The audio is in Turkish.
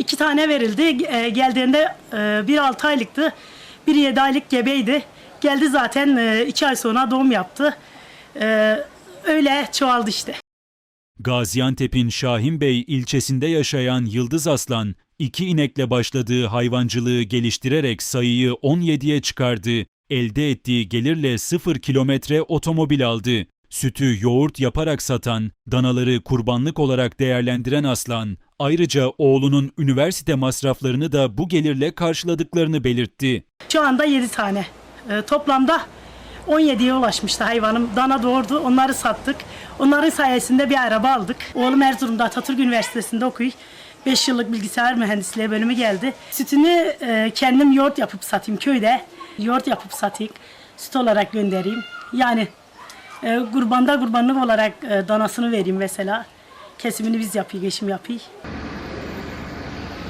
İki tane verildi. E, geldiğinde e, bir 6 aylıktı. Bir 7 aylık gebeydi. Geldi zaten e, iki ay sonra doğum yaptı. E, öyle çoğaldı işte. Gaziantep'in Şahinbey ilçesinde yaşayan Yıldız Aslan, iki inekle başladığı hayvancılığı geliştirerek sayıyı 17'ye çıkardı. Elde ettiği gelirle 0 kilometre otomobil aldı. Sütü yoğurt yaparak satan, danaları kurbanlık olarak değerlendiren Aslan, ayrıca oğlunun üniversite masraflarını da bu gelirle karşıladıklarını belirtti. Şu anda 7 tane. E, toplamda 17'ye ulaşmıştı hayvanım. Dana doğurdu. Onları sattık. Onların sayesinde bir araba aldık. Oğlum Erzurum'da Atatürk Üniversitesi'nde okuyor. 5 yıllık bilgisayar mühendisliği bölümü geldi. Sütünü e, kendim yoğurt yapıp satayım köyde. Yoğurt yapıp satayım. Süt olarak göndereyim. Yani e, kurbanda kurbanlık olarak e, danasını vereyim mesela. Kesimini biz yapıyız, geçim yapıyız.